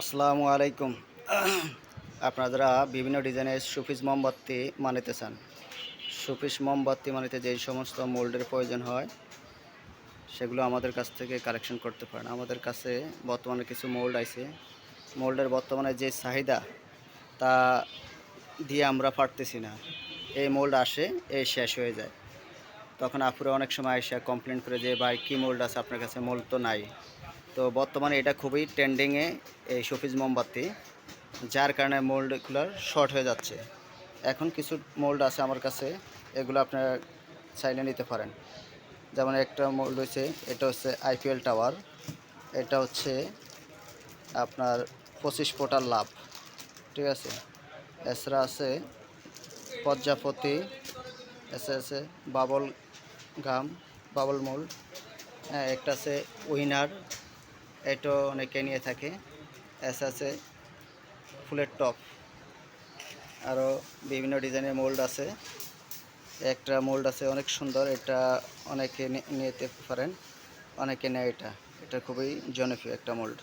আসসালামু আলাইকুম। আপনারা বিভিন্ন ডিজাইনের সুফিস মোমবাতি মানিতে চান সুফিস মোমবাতি মানিতে যেই সমস্ত মোল্ডের প্রয়োজন হয়, সেগুলো আমাদের কাছ থেকে কালেকশন করতে পারেন। আমাদের কাছে বর্তমানে কিছু মোল্ড আছে। মোল্ডের বর্তমানে যে চাহিদা, তা দিয়ে আমরা পারতেছি না। এই মোল্ড আসে, এই শেষ হয়ে যায়। তখন আপুরা অনেক সময় এসে কমপ্লেন করে যে, ভাই, কী মোল্ড আছে? আপনার কাছে মোল্ড তো নাই। তো বর্তমানে এটা খুবই ট্রেন্ডিংয়ে এই শোপিস মোমবাতি, যার কারণে মোল্ডগুলোর শর্ট হয়ে যাচ্ছে। এখন কিছু মোল্ড আছে আমার কাছে, এগুলো আপনারা চাইলে নিতে পারেন। যেমন একটা মোল্ড হচ্ছে এটা হচ্ছে আইপিএল টাওয়ার, এটা হচ্ছে আপনার পঁচিশ ফোটার লাভ, ঠিক আছে? এছাড়া আছে প্রজাপতি এসে আছে বাবল গাম, বাবল মোল্ড হ্যাঁ একটা আছে উইনার এটা অনেকে নিয়ে থাকে। এস আছে ফুলের টপ। আরও বিভিন্ন ডিজাইনের মোল্ড আছে। একটা মোল্ড আছে অনেক সুন্দর, এটা অনেকে নিতে পারেন, অনেকে নেয় এটা। এটা খুবই জনপ্রিয় একটা মোল্ড।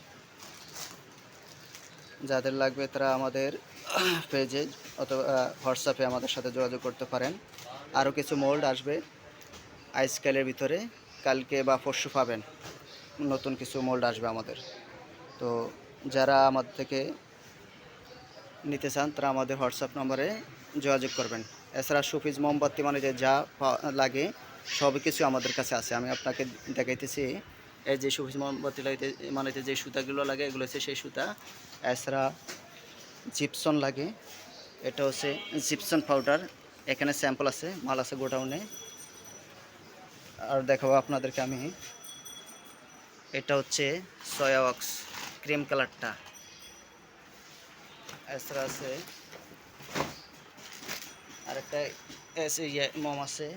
যাদের লাগবে তারা আমাদের পেজে অথবা হোয়াটসঅ্যাপে আমাদের সাথে যোগাযোগ করতে পারেন। আরও কিছু মোল্ড আসবে আইসকালের ভিতরে, কালকে বা পরশু পাবেন। নতুন কিছু মোল্ড আসবে আমাদের। তো যারা আমাদের থেকে নিতে চান, তারা আমাদের হোয়াটসঅ্যাপ নম্বরে যোগাযোগ করবেন। এছাড়া সুফিজ, মোমবাতি মানে যে যা লাগে, সব কিছু আমাদের কাছে আছে। আমি আপনাকে দেখাইতেছি, এই যে সুফিজ, মোমবাতি লাগাইতে মানে যে সুতাগুলো লাগে, এগুলো হচ্ছে সেই সুতা। এছাড়া জিপসন লাগে, এটা হচ্ছে জিপসন পাউডার। এখানে স্যাম্পল আছে, মাল আছে গোডাউনে। আর দেখাবো আপনাদেরকে আমি। এটা হচ্ছে সয়া ওয়াক্স ক্রিম কালারটা এছাড়া আছে আরেকটা এসে মোম আছে,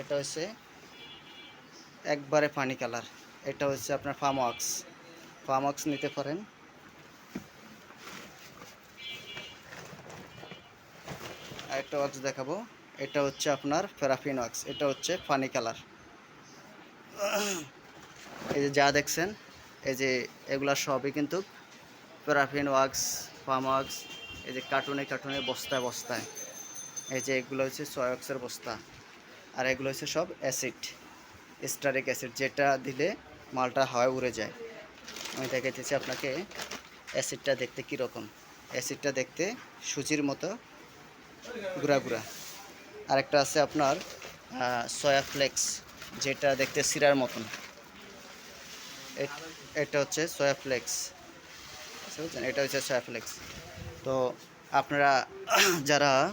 এটা হচ্ছে একবারে পানি কালার এটা হচ্ছে আপনার ফার্ম ওয়াক্স ফার্ম ওয়াক্স নিতে পারেন। আরেকটা ওয়াক্স দেখাবো। এটা হচ্ছে আপনার ফেরাফিন ওয়াক্স এটা হচ্ছে পানি কালার এই যে যা দেখছেন, এই যে এগুলা সবই কিন্তু প্যারাফিন ওয়াক্স ফার্ম ওয়াক্স এই যে কার্টুনে কার্টুনে বস্তায় বস্তায়। এই যে এগুলো হচ্ছে সয়াক্সের বস্তা, আর এগুলো হচ্ছে সব অ্যাসিড স্টারিক অ্যাসিড যেটা দিলে মালটা হাওয়ায় উড়ে যায়। আমি দেখাইতেছি আপনাকে অ্যাসিডটা দেখতে কীরকম। অ্যাসিডটা দেখতে সুজির মতো গুঁড়া গুঁড়া। আরেকটা আছে আপনার সয়া ফ্লেক্স যেটা দেখতে সিরার মতন। এট- হচ্ছে সয়া ফ্লেক্স বুঝছেন? এটা হচ্ছে সয়া ফ্লেক্স তো আপনারা যারা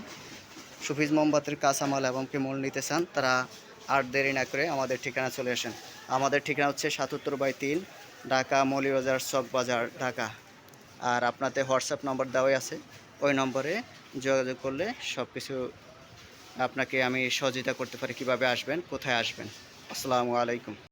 সুফিজ মোমবাতির কাঁচামাল এবং কি মূল নিতে চান, তারা আর দেরি না করে আমাদের ঠিকানা চলে আসেন। আমাদের ঠিকানা হচ্ছে সাতাত্তর বাই তিন, ঢাকা মৌলিবাজার চক বাজার, ঢাকা। আর আপনাদের হোয়াটসঅ্যাপ নম্বর দেওয়াই আছে। ওই নম্বরে যোগাযোগ করলে সব কিছু আপনাকে আমি সহযোগিতা করতে পারি, কীভাবে আসবেন, কোথায় আসবেন। আসসালামু আলাইকুম।